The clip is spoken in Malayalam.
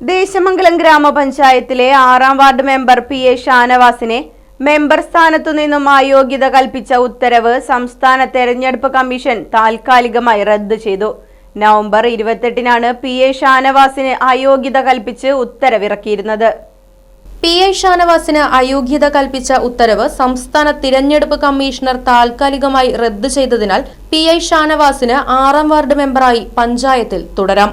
ദേശമംഗലം ഗ്രാമപഞ്ചായത്തിലെ ആറാം വാർഡ് മെമ്പർ പി എ ഷാനവാസിനെ മെമ്പർ സ്ഥാനത്തു നിന്നും അയോഗ്യത കൽപ്പിച്ച ഉത്തരവ് സംസ്ഥാന തെരഞ്ഞെടുപ്പ് കമ്മീഷൻ താൽക്കാലികമായി റദ്ദു ചെയ്തു. നവംബർ ഇരുപത്തെട്ടിനാണ് പി എ ഷാനവാസിന് അയോഗ്യത കൽപ്പിച്ച് ഉത്തരവിറക്കിയിരുന്നത്. പി എ ഷാനവാസിന് അയോഗ്യത കൽപ്പിച്ച ഉത്തരവ് സംസ്ഥാന തിരഞ്ഞെടുപ്പ് കമ്മീഷണർ താൽക്കാലികമായി റദ്ദു ചെയ്തതിനാൽ പി എ ഷാനവാസിന് ആറാം വാർഡ് മെമ്പറായി പഞ്ചായത്തിൽ തുടരാം.